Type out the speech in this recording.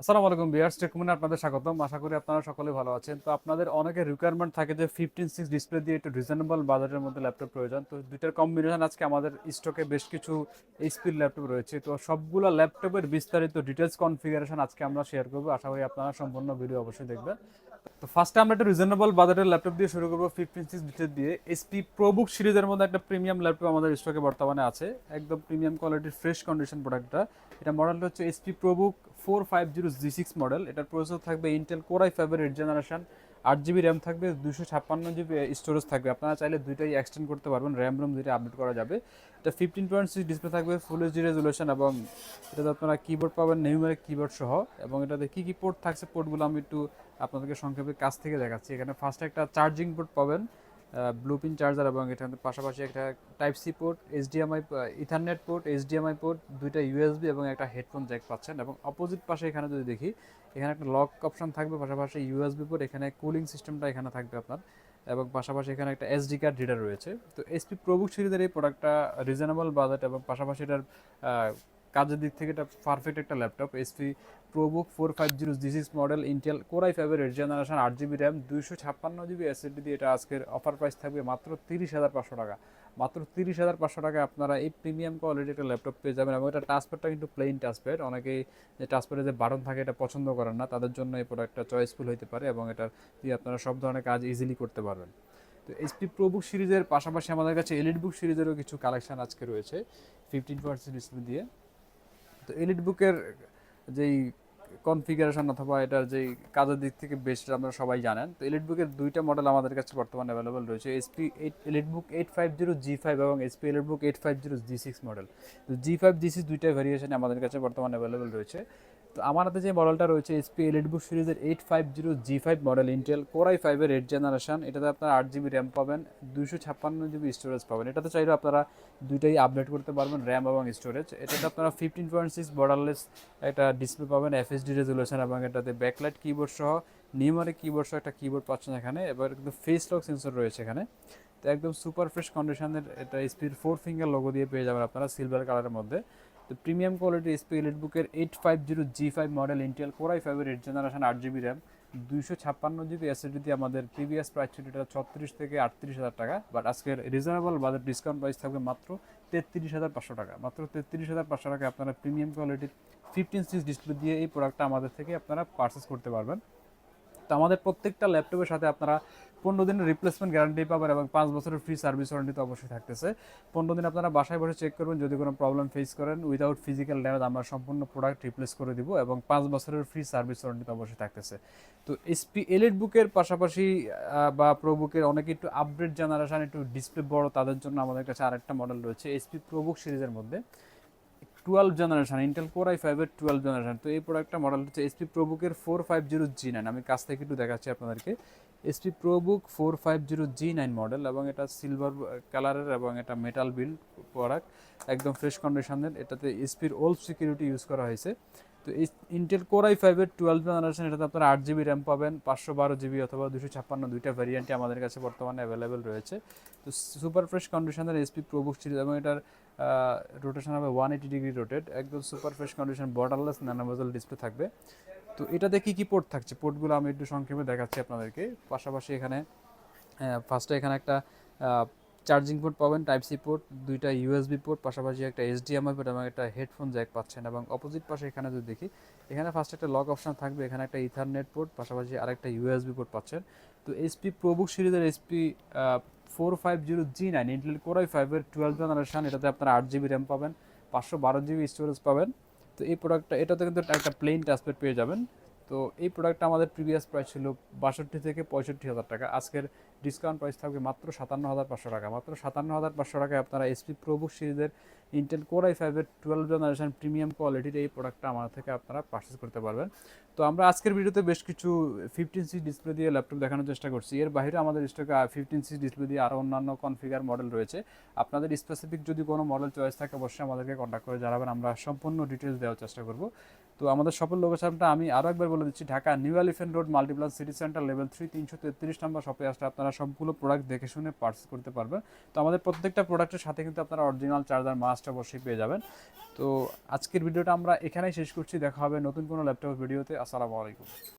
আসসালামু আলাইকুম বিয়ার্স টেকমনে আপনাদের স্বাগতম। আশা করি আপনারা সকলে ভালো আছেন। তো আপনাদের অনেকের রিকোয়ারমেন্ট থাকে যে ফিফটিন সিক্স ডিসপ্লে দিয়ে একটু রিজনেবল বাজারের মধ্যে ল্যাপটপ প্রয়োজন। তো দুইটার কম্বিনেশন আজকে আমাদের স্টকে বেশ কিছু এইচপির ল্যাপটপ রয়েছে। তো সবগুলো ল্যাপটপের বিস্তারিত ডিটেলস কনফিগারেশন আজকে আমরা শেয়ার করব। আশা করি আপনারা সম্পূর্ণ ভিডিও অবশ্যই দেখবেন। তো ফার্স্টে আমরা একটা রিজনেবল বাজেটের ল্যাপটপ দিয়ে শুরু করব ফিফটিন সিক্স ডিটেল দিয়ে। এসপি প্রোবুক সিরিজের মধ্যে একটা প্রিমিয়াম ল্যাপটপ আমাদের স্টকে বর্তমানে আছে। একদম প্রিমিয়াম কোয়ালিটির ফ্রেশ কন্ডিশন প্রোডাক্টটা এটা মডেলটা হচ্ছে SP ProBook four five zero G six model এটার প্রসেসর থাকবে ইন্টেল কোরাই ফাইভের এইট জেনারেশন আট জিবি র্যাম থাকবে দুশো ছাপ্পান্ন জিবি স্টোরেজ থাকবে। আপনারা চাইলে দুইটাই এক্সটেন্ড করতে পারবেন র্যাম রোম দুইটা আপডেট করা যাবে। এটা ফিফটিন পয়েন্ট সিক্স ডিসপ্লে থাকবে ফুল এইচডি রেজুলেশন এবং এটাতে আপনারা কিবোর্ড পাবেন নিউমেরিক কিবোর্ড সহ। এবং এটাতে কী কী পোর্ট থাকছে পোর্টগুলো আমি একটু আপনাদেরকে সংক্ষেপে কাছ থেকে দেখাচ্ছি। এখানে ফার্স্টে একটা চার্জিং পোর্ট পাবেন ব্লুপিন চার্জার এবং এটার পাশাপাশি একটা type C port HDMI ethernet port HDMI port দুইটা ইউএসবি এবং একটা হেডফোন জ্যাক পাচ্ছেন এবং অপোজিট পাশে এখানে যদি দেখি, এখানে একটা লক অপশন থাকবে, পাশাপাশি ইউএসবি পোর্ট এখানে কুলিং সিস্টেমটা এখানে থাকবে আপনার এবং পাশাপাশি এখানে একটা এসডি কার্ড রিডার রয়েছে। তো এসপি প্রবুক সিরিজের এই প্রোডাক্টটা রিজনেবল বাজেট এবং পাশাপাশি এটার কাজের দিক থেকে এটা পারফেক্ট একটা laptop SP ProBook four five zero G six model Intel core i ফাইভের এইট জেনারেশন আট জিবি র্যাম দুইশো ছাপ্পান্ন জিবি এসএসডি দিয়ে এটা আজকের অফার প্রাইস থাকবে মাত্র তিরিশ হাজার পাঁচশো টাকা। মাত্র তিরিশ হাজার পাঁচশো টাকায় আপনারা এই প্রিমিয়াম কোয়ালিটির একটা ল্যাপটপ পেয়ে যাবেন এবং এটা টাচপ্যাডটা কিন্তু প্লেন টাচপ্যাড অনেকেই যে টাচপ্যাডে যে বাটন থাকে এটা পছন্দ করেন না, তাদের জন্য এই প্রোডাক্টটা চয়েসফুল হতে পারে এবং এটার দিয়ে আপনারা সব ধরনের কাজ ইজিলি করতে পারবেন। তো এইচপি প্রোবুক সিরিজের পাশাপাশি আমাদের কাছে এলিট বুক সিরিজেরও কিছু কালেকশন আজকে রয়েছে ফিফটিন পার্সেন্ট ডিসপ্লে দিয়ে। তো এলিট বুকের যেই কনফিগারেশন অথবা এটার যেই কাজের দিক থেকে বেস্ট আপনারা সবাই জানেন। তো এলিট বুকের দুইটা মডেল আমাদের কাছে বর্তমানে অ্যাভেলেবল রয়েছে। HP eight elite book eight five zero G five এবং HP elite book eight five zero G six model তো জি ফাইভ জি সিক্স দুইটা ভেরিয়েশন আমাদের কাছে বর্তমানে অ্যাভেলেবল রয়েছে। তো আমার হাতে যে মডেলটা রয়েছে এসপি এলিট বুক সিরিজের eight five zero G five model Intel core I ফাইভের এইট জেনারেশন এটাতে আপনারা আট জিবি র্যাম পাবেন দুশো ছাপ্পান্ন জিবি স্টোরেজ পাবেন। এটাতে চাইলে আপনারা দুইটাই আপডেট করতে পারবেন র্যাম এবং স্টোরেজ এটাতে আপনারা ফিফটিন পয়েন্ট সিক্স বর্ডারলেস একটা ডিসপ্লে পাবেন এফএসডি রেজুলেশন এবং এটাতে ব্যাকলাইট কিবোর্ড সহ নিউমারে কিবোর্ড সহ একটা কিবোর্ড পাচ্ছেন এখানে, এবার কিন্তু ফেস লক সেন্সর রয়েছে এখানে। তো একদম সুপার ফ্রেশ কন্ডিশনের এটা স্পিড ফোর ফিঙ্গার লোগো দিয়ে পেয়ে যাবেন আপনারা সিলভার কালারের মধ্যে। তো প্রিমিয়াম কোয়ালিটি এসপি এলিট বুকের eight five zero G five model Intel core I ফাইভের এইট জেনারেশন আট জিবি র্যাম দুইশো ছাপ্পান্ন জিবি এসএসডি দিয়ে আমাদের প্রিভিয়াস প্রাইস ছিল এটা ছত্রিশ থেকে আটত্রিশ হাজার টাকা বাট আজকের রিজনেবল বাজার ডিসকাউন্ট প্রাইস থাকবে মাত্র তেত্রিশ হাজার পাঁচশো টাকা। মাত্র তেত্রিশ হাজার পাঁচশো টাকা আপনারা প্রিমিয়াম কোয়ালিটির ফিফটিন সিক্স ডিসপ্লে দিয়ে এই প্রোডাক্টটা আমাদের থেকে আপনারা পারচেস করতে পারবেন। তো আমাদের প্রত্যেকটা ল্যাপটপের সাথে আপনারা পনেরো দিনের রিপ্লেসমেন্ট গ্যারান্টি পাবেন এবং পাঁচ বছরের ফ্রি সার্ভিস ওয়ারেন্টি তো অবশ্যই থাকতেছে। পনেরো দিন আপনারা বাসায় বসে চেক করবেন, যদি কোনো প্রবলেম ফেস করেন উইদাউট ফিজিক্যাল ড্যামেজ আমরা সম্পূর্ণ প্রোডাক্ট রিপ্লেস করে দিব এবং পাঁচ বছরের ফ্রি সার্ভিস ওয়ারেন্টি তো অবশ্যই থাকতেছে। তো এসপি এলিট বুকের পাশাপাশি বা প্রো বুকের অনেকে একটু আপডেট জেনারেশন একটু ডিসপ্লে বড় তাদের জন্য আমাদের কাছে আরেকটা মডেল রয়েছে এসপি প্রোবুক সিরিজের মধ্যে। Twelve generation Intel core I ফাইভের টুয়েলভ জেনারেশন তো এই প্রোডাক্টটা মডেল হচ্ছে HP প্রোবুকের four five zero G nine আমি কাছ থেকে একটু দেখাচ্ছি আপনাদেরকে। HP ProBook four five zero G nine model এবং এটা সিলভার কালারের এবং এটা মেটাল বিল্ড প্রোডাক্ট একদম ফ্রেশ কন্ডিশনের এটাতে এসপির ওল্ড সিকিউরিটি ইউজ করা হয়েছে। তো এই ইন্টেল কোর আই ফাইভের টুয়েলভ জেনারেশন এটাতে আপনারা আট জিবি র্যাম পাবেন, পাঁচশো বারো জিবি অথবা দুশো ছাপ্পান্ন দুইটা ভ্যারিয়েন্টই আমাদের কাছে বর্তমানে অ্যাভেলেবেল রয়েছে। তো সুপার ফ্রেশ কন্ডিশনের এসপি প্রোবুক সিরিজ এবং এটার রোটেশন হবে ওয়ান এইটি ডিগ্রি রোটেট একদম super fresh condition borderless nano bezel display থাকবে। তো এটাতে কি কি পোর্ট থাকছে? পোর্টগুলো আমি একটু সংক্ষেপে দেখাচ্ছি আপনাদেরকে। পাশাপাশি এখানে ফার্স্টে এখানে একটা চার্জিং পোর্ট পাবেন, টাইপ সি পোর্ট, দুইটা ইউএসবি পোর্ট, পাশাপাশি একটা এইচডিএমআই পোর্ট এবং একটা হেডফোন জ্যাক পাচ্ছেন এবং অপোজিট পাশে এখানে যদি দেখি, এখানে ফার্স্ট একটা লক অপশন থাকবে, এখানে একটা ইথারনেট পোর্ট, পাশাপাশি আরেকটা ইউএসবি পোর্ট পাচ্ছেন। তো এসপি প্রোবুক সিরিজের HP four five zero G nine Intel core I ফাইভের টুয়েলভ জেনারেশন এটাতে আপনারা আট জিবি র্যাম পাবেন, পাঁচশো বারো জিবি স্টোরেজ পাবেন। তো এই প্রোডাক্টটা এটাতে কিন্তু একটা প্লেন টাচপ্যাড পেয়ে যাবেন। তো এই প্রোডাক্টটা আমাদের প্রিভিয়াস প্রাইস ছিল বাষট্টি থেকে পঁয়ষট্টি হাজার টাকা। আজকের ডিসকাউন্ট প্রাইস থাকবে মাত্র সাতান্ন হাজার পাঁচশো টাকা। মাত্র সাতান্ন হাজার পাঁচশো টাকায় আপনারা এসপি প্রোবুক সিরিজের ইন্টেল কোর আই ফাইভের টুয়েলভ জেনারেশন প্রিমিয়াম কোয়ালিটির এই প্রোডাক্টটা আমার থেকে আপনারা পারচেস করতে পারবেন। তো আমরা আজকের ভিডিওতে বেশ কিছু ফিফটিন সি ডিসপ্লে দিয়ে ল্যাপটপ দেখানোর চেষ্টা করছি। এর বাইরে আমাদের স্টকে ফিফটিন সি ডিসপ্লে দিয়ে আরও অন্যান্য কনফিগার মডেল রয়েছে। আপনাদের স্পেসিফিক যদি কোনো মডেল চয়েস থাকে, অবশ্যই আমাদেরকে কন্ট্যাক্ট করে জানাবেন। আমরা সম্পূর্ণ ডিটেলস দেওয়ার চেষ্টা করব। তো আমাদের শপের লোকেশনটা আমি আরও একবার বলে দিচ্ছি। Dhaka new elephant road Multiplan city centre level three তিনশো তেত্রিশ নম্বর শপে আসলে আপনারা সবগুলো প্রোডাক্ট দেখে শুনে পার্চেস করতে পারবেন তো আমাদের প্রত্যেকটা প্রোডাক্টের সাথে কিন্তু আপনারা অরিজিনাল চার্জার মাস্ট অবশ্যই পেয়ে যাবেন। তো আজকের ভিডিওটা আমরা এখানেই শেষ করছি। দেখা হবে নতুন কোনো ল্যাপটপ ভিডিওতে আসসালামু আলাইকুম।